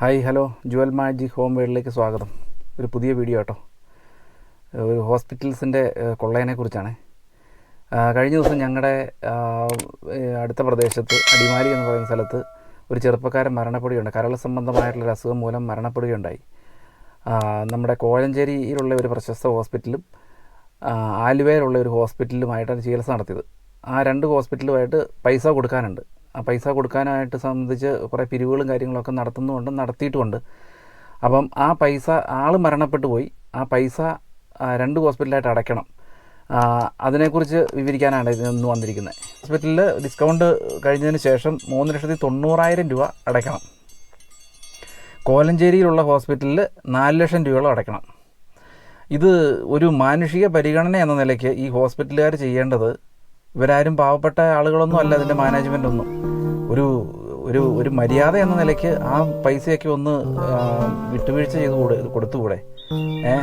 Hi hello. Jual മാജി home വേൾഡിലേക്ക് സ്വാഗതം. ഒരു പുതിയ വീഡിയോ കേട്ടോ. ഒരു ഹോസ്പിറ്റൽസിന്റെ കൊള്ളയനെ കുറിച്ചാണ്. കഴിഞ്ഞ ദിവസം ഞങ്ങളുടെ അടുത്ത പ്രദേശത്ത് അടിമാലി എന്ന് പറയുന്ന സ്ഥലത്ത് ഒരു ചെറുപ്പക്കാരൻ മരണപ്പെടുകയുണ്ട് കരൾ സംബന്ധമായിട്ടുള്ളൊരു അസുഖം മൂലം മരണപ്പെടുകയുണ്ടായി. നമ്മുടെ കോഴഞ്ചേരിയിലുള്ള ഒരു പ്രശസ്ത ഹോസ്പിറ്റലും ആലുവയിലുള്ള ഒരു ഹോസ്പിറ്റലുമായിട്ടാണ് ചികിത്സ നടത്തിയത്. ആ രണ്ട് ഹോസ്പിറ്റലുമായിട്ട് പൈസ കൊടുക്കാനുണ്ട്. പൈസ കൊടുക്കാനായിട്ട് സംബന്ധിച്ച് കുറേ പിരിവുകളും കാര്യങ്ങളൊക്കെ നടത്തുന്നുമുണ്ട് നടത്തിയിട്ടുമുണ്ട്. അപ്പം ആ പൈസ ആൾ മരണപ്പെട്ടു പോയി. ആ പൈസ രണ്ട് ഹോസ്പിറ്റലായിട്ട് അടയ്ക്കണം. അതിനെക്കുറിച്ച് വിവരിക്കാനാണ് ഇന്ന് വന്നിരിക്കുന്നത്. ഹോസ്പിറ്റലിൽ ഡിസ്കൗണ്ട് കഴിഞ്ഞതിന് ശേഷം മൂന്ന് ലക്ഷത്തി തൊണ്ണൂറായിരം രൂപ അടയ്ക്കണം. കോലഞ്ചേരിയിലുള്ള ഹോസ്പിറ്റലിൽ നാല് ലക്ഷം രൂപയോളം അടയ്ക്കണം. ഇത് ഒരു മാനുഷിക പരിഗണന എന്ന നിലയ്ക്ക് ഈ ഹോസ്പിറ്റലുകാർ ചെയ്യേണ്ടത് ഇവരാരും പാവപ്പെട്ട ആളുകളൊന്നും അല്ല അതിന്റെ മാനേജ്മെന്റ് ഒന്നും ഒരു ഒരു ഒരു മര്യാദ എന്ന നിലയ്ക്ക് ആ പൈസയൊക്കെ ഒന്ന് വിട്ടുവീഴ്ച ചെയ്ത് കൂടെ കൊടുത്തുകൂടെ? ഏ?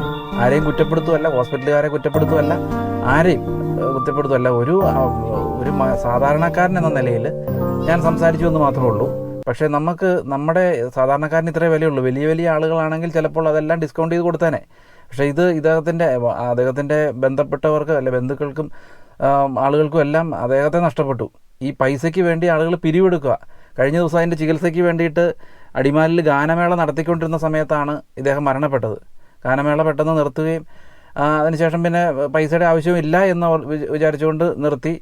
ആരെയും കുറ്റപ്പെടുത്തുമല്ല ഹോസ്പിറ്റലുകാരെ കുറ്റപ്പെടുത്തുമല്ല ആരെയും കുറ്റപ്പെടുത്തുമല്ല ഒരു ഒരു സാധാരണക്കാരൻ എന്ന നിലയിൽ ഞാൻ സംസാരിച്ചു എന്ന് മാത്രമേ ഉള്ളൂ. പക്ഷേ നമുക്ക് നമ്മുടെ സാധാരണക്കാരന് ഇത്രേ വിലയുള്ളൂ. വലിയ വലിയ ആളുകളാണെങ്കിൽ ചിലപ്പോൾ അതെല്ലാം ഡിസ്കൗണ്ട് ചെയ്ത് കൊടുത്തേനെ. പക്ഷേ ഇത് ഇദ്ദേഹത്തിന്റെ അദ്ദേഹത്തിന്റെ ബന്ധപ്പെട്ടവർക്ക് അല്ലെ ബന്ധുക്കൾക്കും ആളുകൾക്കും എല്ലാം അദ്ദേഹത്തെ നഷ്ടപ്പെട്ടു. ഈ പൈസയ്ക്ക് വേണ്ടി ആളുകൾ പിരിവെടുക്കുക. കഴിഞ്ഞ ദിവസം അതിന്റെ ചികിത്സയ്ക്ക് വേണ്ടിയിട്ട് അടിമാലിൽ ഗാനമേള നടത്തിക്കൊണ്ടിരുന്ന സമയത്താണ് ഇദ്ദേഹം മരണപ്പെട്ടത്. ഗാനമേള പെട്ടെന്ന് നിർത്തുകയും അതിനുശേഷം പിന്നെ പൈസയുടെ ആവശ്യമില്ല എന്ന് വിചാരിച്ചുകൊണ്ട് നിർത്തി.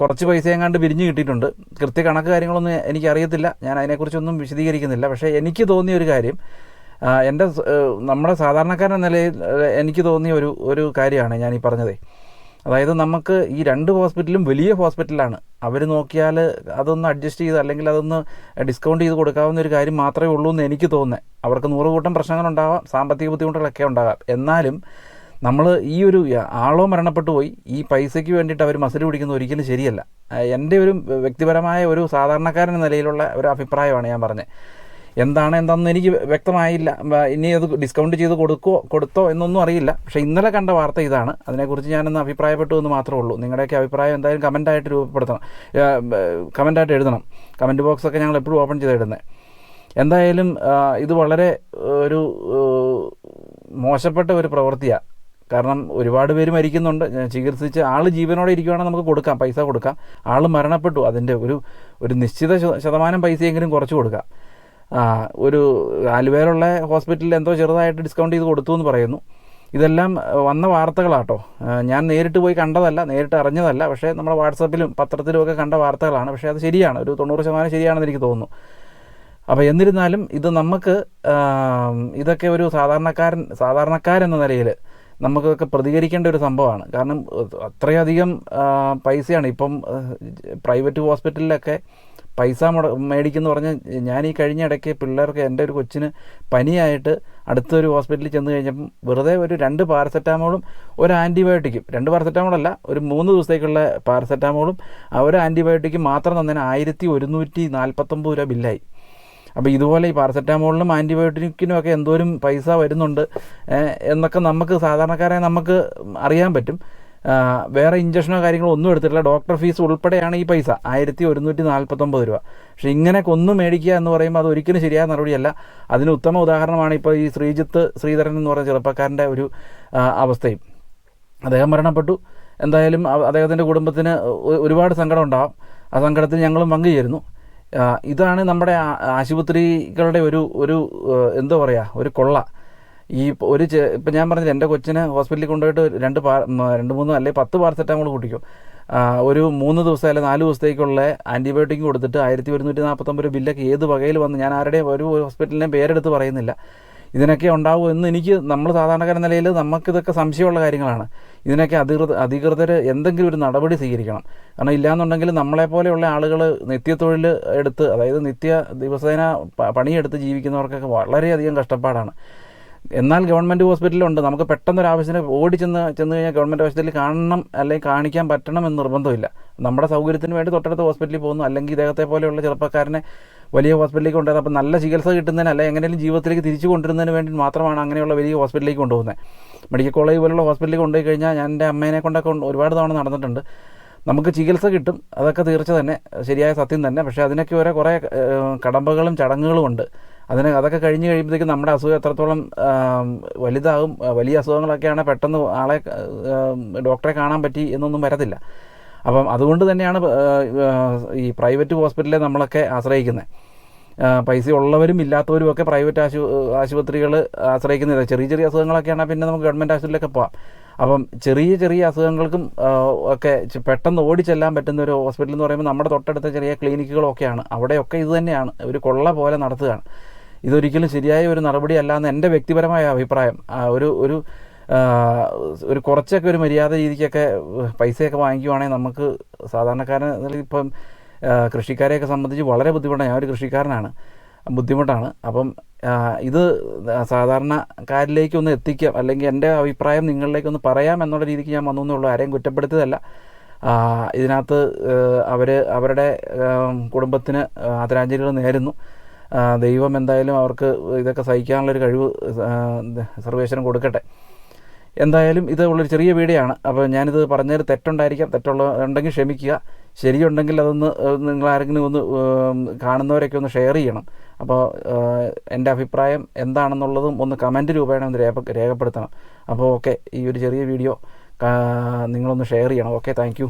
കുറച്ച് പൈസ എങ്ങാണ്ട് പിരിഞ്ഞ് കിട്ടിയിട്ടുണ്ട്. കൃത്യ കണക്ക് കാര്യങ്ങളൊന്നും എനിക്കറിയത്തില്ല. ഞാൻ അതിനെക്കുറിച്ചൊന്നും വിശദീകരിക്കുന്നില്ല. പക്ഷേ എനിക്ക് തോന്നിയ ഒരു കാര്യം എന്റെ നമ്മുടെ സാധാരണക്കാരൻ നിലയിൽ എനിക്ക് തോന്നിയ ഒരു ഒരു കാര്യമാണ് ഞാൻ ഈ പറഞ്ഞതേ. അതായത് നമുക്ക് ഈ രണ്ട് ഹോസ്പിറ്റലും വലിയ ഹോസ്പിറ്റലാണ്. അവർ നോക്കിയാൽ അതൊന്ന് അഡ്ജസ്റ്റ് ചെയ്ത് അല്ലെങ്കിൽ അതൊന്ന് ഡിസ്കൗണ്ട് ചെയ്ത് കൊടുക്കാവുന്ന ഒരു കാര്യം മാത്രമേ ഉള്ളൂ എന്ന് എനിക്ക് തോന്നുന്നത് അവർക്ക് നൂറ് കൂട്ടം പ്രശ്നങ്ങളുണ്ടാവാം സാമ്പത്തിക ബുദ്ധിമുട്ടുകളൊക്കെ ഉണ്ടാകാം എന്നാലും നമ്മൾ ഈ ഒരു ആളോ മരണപ്പെട്ടു പോയി ഈ പൈസയ്ക്ക് വേണ്ടിയിട്ട് അവർ മസിൽ പിടിക്കുന്നത് ഒരിക്കലും ശരിയല്ല. എന്റെ ഒരു വ്യക്തിപരമായ ഒരു സാധാരണക്കാരൻ നിലയിലുള്ള ഒരു അഭിപ്രായമാണ് ഞാൻ പറഞ്ഞത് എന്താണ് എന്താണെന്ന് എനിക്ക് വ്യക്തമായില്ല. ഇനി അത് ഡിസ്കൗണ്ട് ചെയ്ത് കൊടുക്കോ കൊടുത്തോ എന്നൊന്നും അറിയില്ല. പക്ഷേ ഇന്നലെ കണ്ട വാർത്ത ഇതാണ്. അതിനെക്കുറിച്ച് ഞാനൊന്ന് അഭിപ്രായപ്പെട്ടു എന്ന് മാത്രമേ ഉള്ളൂ. നിങ്ങളുടെയൊക്കെ അഭിപ്രായം എന്തായാലും കമന്റായിട്ട് രൂപപ്പെടുത്തണം. കമന്റായിട്ട് എഴുതണം. കമന്റ് ബോക്സൊക്കെ ഞങ്ങൾ എപ്പോഴും ഓപ്പൺ ചെയ്ത് ഇടുന്നത് എന്തായാലും ഇത് വളരെ ഒരു മോശപ്പെട്ട ഒരു പ്രവൃത്തിയാണ് കാരണം ഒരുപാട് പേര് മരിക്കുന്നുണ്ട്. ചികിത്സിച്ച് ആൾ ജീവനോടെ ഇരിക്കുവാണെങ്കിൽ നമുക്ക് കൊടുക്കാം പൈസ കൊടുക്കാം. ആൾ മരണപ്പെട്ടു. അതിന്റെ ഒരു ഒരു നിശ്ചിത ശതമാനം പൈസയെങ്കിലും കുറച്ച് കൊടുക്കാം. ആ, ഒരു ആലുവയിലുള്ള ഹോസ്പിറ്റലിൽ എന്തോ ചെറുതായിട്ട് ഡിസ്കൗണ്ട് ചെയ്ത് കൊടുത്തു എന്ന് പറയുന്നു. ഇതെല്ലാം വന്ന വാർത്തകളാട്ടോ. ഞാൻ നേരിട്ട് പോയി കണ്ടതല്ല നേരിട്ട് അറിഞ്ഞതല്ല. പക്ഷേ നമ്മുടെ വാട്സപ്പിലും പത്രത്തിലും ഒക്കെ കണ്ട വാർത്തകളാണ്. പക്ഷേ അത് ശരിയാണ്. ഒരു തൊണ്ണൂറ് ശതമാനം ശരിയാണെന്ന് എനിക്ക് തോന്നുന്നു. അപ്പോൾ എന്നിരുന്നാലും ഇത് നമുക്ക് ഇതൊക്കെ ഒരു സാധാരണക്കാരൻ സാധാരണക്കാരെന്ന നിലയിൽ നമുക്കൊക്കെ പ്രതികരിക്കേണ്ട ഒരു സംഭവമാണ്. കാരണം അത്രയധികം പൈസയാണ്. ഇപ്പം പ്രൈവറ്റ് ഹോസ്പിറ്റലിലൊക്കെ പൈസ മുട മേടിക്കുന്നു പറഞ്ഞ് ഞാൻ ഈ കഴിഞ്ഞ ഇടയ്ക്ക് പിള്ളേർക്ക് എന്റെ ഒരു കൊച്ചിന് പനിയായിട്ട് അടുത്തൊരു ഹോസ്പിറ്റലിൽ ചെന്ന് കഴിഞ്ഞപ്പം വെറുതെ ഒരു രണ്ട് പാരസെറ്റാമോളും ഒരു ആന്റിബയോട്ടിക്കും. രണ്ട് പാരസെറ്റാമോളല്ല ഒരു മൂന്ന് ദിവസത്തേക്കുള്ള പാരസെറ്റാമോളും ആ ഒരു ആന്റിബയോട്ടിക്കും മാത്രം തന്നതിന് ആയിരത്തി ഒരുന്നൂറ്റി നാൽപ്പത്തൊമ്പത് രൂപ ബില്ലായി. അപ്പോൾ ഇതുപോലെ ഈ പാരസെറ്റാമോളിനും ആന്റിബയോട്ടിക്കിനും ഒക്കെ എന്തോരം പൈസ വരുന്നുണ്ട് എന്നൊക്കെ നമുക്ക് സാധാരണക്കാരെ നമുക്ക് അറിയാൻ പറ്റും. വേറെ ഇഞ്ചക്ഷനോ കാര്യങ്ങളോ ഒന്നും എടുത്തിട്ടില്ല. ഡോക്ടർ ഫീസ് ഉൾപ്പെടെയാണ് ഈ പൈസ. ആയിരത്തി ഒരുന്നൂറ്റി നാൽപ്പത്തൊമ്പത് രൂപ. പക്ഷേ ഇങ്ങനെ കൊന്നു മേടിക്കുക എന്ന് പറയുമ്പോൾ അത് ഒരിക്കലും ശരിയായ നടപടിയല്ല. അതിന് ഉത്തമ ഉദാഹരണമാണ് ഇപ്പോൾ ഈ ശ്രീജിത്ത് ശ്രീധരൻ എന്ന് പറയുന്ന ചെറുപ്പക്കാരന്റെ ഒരു അവസ്ഥയും. അദ്ദേഹം മരണപ്പെട്ടു. എന്തായാലും അദ്ദേഹത്തിന്റെ കുടുംബത്തിന് ഒരുപാട് സങ്കടം ഉണ്ടാകും ആ സങ്കടത്തിൽ ഞങ്ങളും പങ്കുചേരുന്നു. ഇതാണ് നമ്മുടെ ആശുപത്രികളുടെ ഒരു ഒരു എന്താ പറയുക ഒരു കൊള്ള. ഈ ഒരു ഇപ്പം ഞാൻ പറഞ്ഞില്ല എന്റെ കൊച്ചിനെ ഹോസ്പിറ്റലിൽ കൊണ്ടുപോയിട്ട് രണ്ട് പാ രണ്ട് മൂന്ന് അല്ലെങ്കിൽ പത്ത് പാരസെറ്റാമോൾ കുടിക്കും. ഒരു മൂന്ന് ദിവസം അല്ലെങ്കിൽ നാല് ദിവസത്തേക്കുള്ള ആന്റിബയോട്ടിക് കൊടുത്തിട്ട് ആയിരത്തി ഒരുന്നൂറ്റി നാൽപ്പത്തൊമ്പത് രൂപ ബില്ലൊക്കെ ഏത് വകയിൽ വന്ന് ഞാൻ ആരുടെയും ഒരു ഹോസ്പിറ്റലിന്റെയും പേരെടുത്ത് പറയുന്നില്ല. ഇതിനൊക്കെ ഉണ്ടാവും എന്ന് എനിക്ക് നമ്മൾ സാധാരണക്കാരൻ നിലയിൽ നമുക്കിതൊക്കെ സംശയമുള്ള കാര്യങ്ങളാണ്. ഇതിനൊക്കെ അധികൃത അധികൃതർ എന്തെങ്കിലും ഒരു നടപടി സ്വീകരിക്കണം. കാരണം ഇല്ലാന്നുണ്ടെങ്കിൽ നമ്മളെപ്പോലെയുള്ള ആളുകൾ നിത്യത്തൊഴിൽ എടുത്ത് അതായത് നിത്യ ദിവസേന പണിയെടുത്ത് ജീവിക്കുന്നവർക്കൊക്കെ വളരെയധികം കഷ്ടപ്പാടാണ്. എന്നാൽ ഗവൺമെന്റ് ഹോസ്പിറ്റലുണ്ട് നമുക്ക് പെട്ടെന്ന് ഒരു ആവശ്യത്തിന് ഓടി ചെന്ന് ചെന്ന് കഴിഞ്ഞാൽ ഗവൺമെന്റ് ഹോസ്പിറ്റലിൽ കാണണം അല്ലെങ്കിൽ കാണിക്കാൻ പറ്റണം എന്ന് നിർബന്ധമില്ല. നമ്മുടെ സൗകര്യത്തിന് വേണ്ടി തൊട്ടടുത്ത ഹോസ്പിറ്റലിൽ പോകുന്നു. അല്ലെങ്കിൽ ഇദ്ദേഹത്തെ പോലെയുള്ള ചെറുപ്പക്കാരനെ വലിയ ഹോസ്പിറ്റലിലേക്ക് കൊണ്ടുവരുന്നത്. അപ്പം നല്ല ചികിത്സ കിട്ടുന്നതിന് അല്ലെങ്കിൽ എങ്ങനെയും ജീവിതത്തിലേക്ക് തിരിച്ചു കൊണ്ടുവരുന്നതിന് വേണ്ടി മാത്രമാണ് അങ്ങനെയുള്ള വലിയ ഹോസ്പിറ്റലിലേക്ക് കൊണ്ടുപോകുന്നത്. മെഡിക്കൽ കോളേജ് പോലുള്ള ഹോസ്പിറ്റലിൽ കൊണ്ടുപോയി കഴിഞ്ഞാൽ ഞാൻ എന്റെ അമ്മേനെ കൊണ്ടൊക്കെ ഒരുപാട് തവണ നടന്നിട്ടുണ്ട്. നമുക്ക് ചികിത്സ കിട്ടും. അതൊക്കെ തീർച്ച തന്നെ. ശരിയായ സത്യം തന്നെ. പക്ഷേ അതിനൊക്കെ ഓരോ കുറേ കടമ്പകളും ചടങ്ങുകളും ഉണ്ട്. അതിന് അതൊക്കെ കഴിഞ്ഞ് കഴിയുമ്പോഴത്തേക്കും നമ്മുടെ അസുഖം എത്രത്തോളം വലുതാകും വലിയ അസുഖങ്ങളൊക്കെയാണ് പെട്ടെന്ന് ആളെ ഡോക്ടറെ കാണാൻ പറ്റി എന്നൊന്നും വരത്തില്ല. അപ്പം അതുകൊണ്ട് തന്നെയാണ് ഈ പ്രൈവറ്റ് ഹോസ്പിറ്റലിലെ നമ്മളൊക്കെ ആശ്രയിക്കുന്നത് പൈസ ഉള്ളവരും ഇല്ലാത്തവരും ഒക്കെ പ്രൈവറ്റ് ആശു ആശുപത്രികൾ ആശ്രയിക്കുന്നില്ല. ചെറിയ ചെറിയ അസുഖങ്ങളൊക്കെയാണെങ്കിൽ പിന്നെ നമുക്ക് ഗവൺമെന്റ് ആശുപത്രിയിലൊക്കെ പോകാം അപ്പം ചെറിയ ചെറിയ അസുഖങ്ങൾക്കും ഒക്കെ പെട്ടെന്ന് ഓടിച്ചെല്ലാൻ പറ്റുന്ന ഒരു ഹോസ്പിറ്റൽ എന്ന് പറയുമ്പോൾ നമ്മുടെ തൊട്ടടുത്ത ചെറിയ ക്ലിനിക്കുകളൊക്കെയാണ്. അവിടെയൊക്കെ ഇത് തന്നെയാണ്. ഒരു കൊള്ള പോലെ നടത്തുകയാണ്. ഇതൊരിക്കലും ശരിയായ ഒരു നടപടിയല്ല എന്ന് എന്റെ വ്യക്തിപരമായ അഭിപ്രായം. ഒരു ഒരു ഒരു കുറച്ചൊക്കെ ഒരു മര്യാദ രീതിക്കൊക്കെ പൈസയൊക്കെ വാങ്ങിക്കുവാണെങ്കിൽ നമുക്ക് സാധാരണക്കാരൻ ഇപ്പം കൃഷിക്കാരെയൊക്കെ സംബന്ധിച്ച് വളരെ ബുദ്ധിമുട്ടാണ്. ഞാൻ ഒരു കൃഷിക്കാരനാണ്. ബുദ്ധിമുട്ടാണ്. അപ്പം ഇത് സാധാരണക്കാരിലേക്കൊന്ന് എത്തിക്കാം. അല്ലെങ്കിൽ എന്റെ അഭിപ്രായം നിങ്ങളിലേക്കൊന്ന് പറയാം എന്നുള്ള രീതിക്ക് ഞാൻ വന്നു എന്നുള്ളൂ. ആരെയും കുറ്റപ്പെടുത്തിയതല്ല. ഇതിനകത്ത് അവർ അവരുടെ കുടുംബത്തിന് ആദരാഞ്ജലികൾ നേരുന്നു. ദൈവം എന്തായാലും അവർക്ക് ഇതൊക്കെ സഹിക്കാനുള്ളൊരു കഴിവ് സർവേശ്വരം കൊടുക്കട്ടെ. എന്തായാലും ഇത് ഉള്ളൊരു ചെറിയ വീഡിയോ ആണ് അപ്പോൾ ഞാനിത് പറഞ്ഞതിൽ തെറ്റുണ്ടായിരിക്കാം. തെറ്റുള്ള ഉണ്ടെങ്കിൽ ക്ഷമിക്കുക. ശരിയുണ്ടെങ്കിൽ അതൊന്ന് നിങ്ങൾ ആരെങ്കിലും ഒന്ന് കാണുന്നവരൊക്കെ ഒന്ന് ഷെയർ ചെയ്യണം. അപ്പോൾ എന്റെ അഭിപ്രായം എന്താണെന്നുള്ളതും ഒന്ന് കമന്റ് രൂപേണ ഒന്ന് രേഖ രേഖപ്പെടുത്തണം. അപ്പോൾ ഓക്കെ ഈ ഒരു ചെറിയ വീഡിയോ നിങ്ങളൊന്ന് ഷെയർ ചെയ്യണം. Okay thank